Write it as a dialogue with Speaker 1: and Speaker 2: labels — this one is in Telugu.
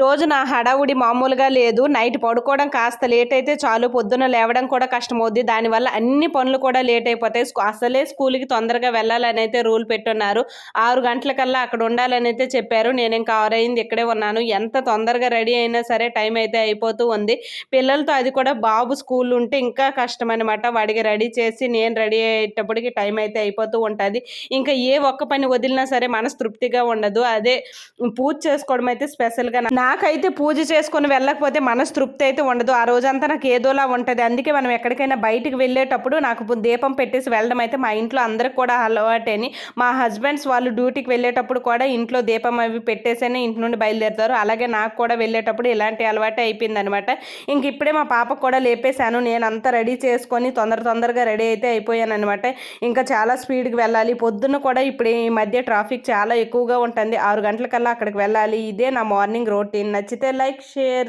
Speaker 1: రోజు నా హడావుడి మామూలుగా లేదు. నైట్ పడుకోవడం కాస్త లేట్ అయితే చాలు. పొద్దున లేవడం కూడా కష్టమవుద్ది. దానివల్ల అన్ని పనులు కూడా లేట్ అయిపోతాయి అసలే స్కూల్కి తొందరగా వెళ్ళాలని అయితే రూల్ పెట్టున్నారు. ఆరు గంటలకల్లా అక్కడ ఉండాలని అయితే చెప్పారు. నేను ఇంకా ఆరు అయింది ఇక్కడే ఉన్నాను. ఎంత తొందరగా రెడీ అయినా సరే టైం అయితే అయిపోతూ ఉంది. పిల్లలతో అది కూడా బాబు స్కూల్ ఉంటే ఇంకా కష్టం అనమాట వాడికి రెడీ చేసి నేను రెడీ అయ్యేటప్పటికి టైం అయితే అయిపోతూ ఉంటుంది. ఇంకా ఏ ఒక్క పని వదిలినా సరే మనసు తృప్తిగా ఉండదు. అదే పూజ చేసుకోవడం అయితే స్పెషల్గా నాకైతే పూజ చేసుకొని వెళ్ళకపోతే మనసు తృప్తి అయితే ఉండదు. ఆ రోజంతా నాకు ఏదోలా ఉంటుంది. అందుకే మనం ఎక్కడికైనా బయటికి వెళ్ళేటప్పుడు నాకు దీపం పెట్టేసి వెళ్ళడం అయితే మా ఇంట్లో అందరికి కూడా అలవాటేని. మా హస్బెండ్స్ వాళ్ళు డ్యూటీకి వెళ్ళేటప్పుడు కూడా ఇంట్లో దీపం అవి పెట్టేసేనే ఇంటి నుండి బయలుదేరుతారు. అలాగే నాకు కూడా వెళ్ళేటప్పుడు ఇలాంటి అలవాటు అయిపోయింది అనమాట ఇంక ఇప్పుడే మా పాపకు కూడా లేపేశాను. నేను అంతా రెడీ చేసుకొని తొందర తొందరగా రెడీ అయితే అయిపోయాను అనమాట ఇంకా చాలా స్పీడ్కి వెళ్ళాలి. పొద్దున్న కూడా ఇప్పుడు ఈ మధ్య ట్రాఫిక్ చాలా ఎక్కువగా ఉంటుంది. ఆరు గంటలకల్లా అక్కడికి వెళ్ళాలి. ఇదే నా మార్నింగ్ రోడ్ రొటీన్ నచ్చితే లైక్ షేర్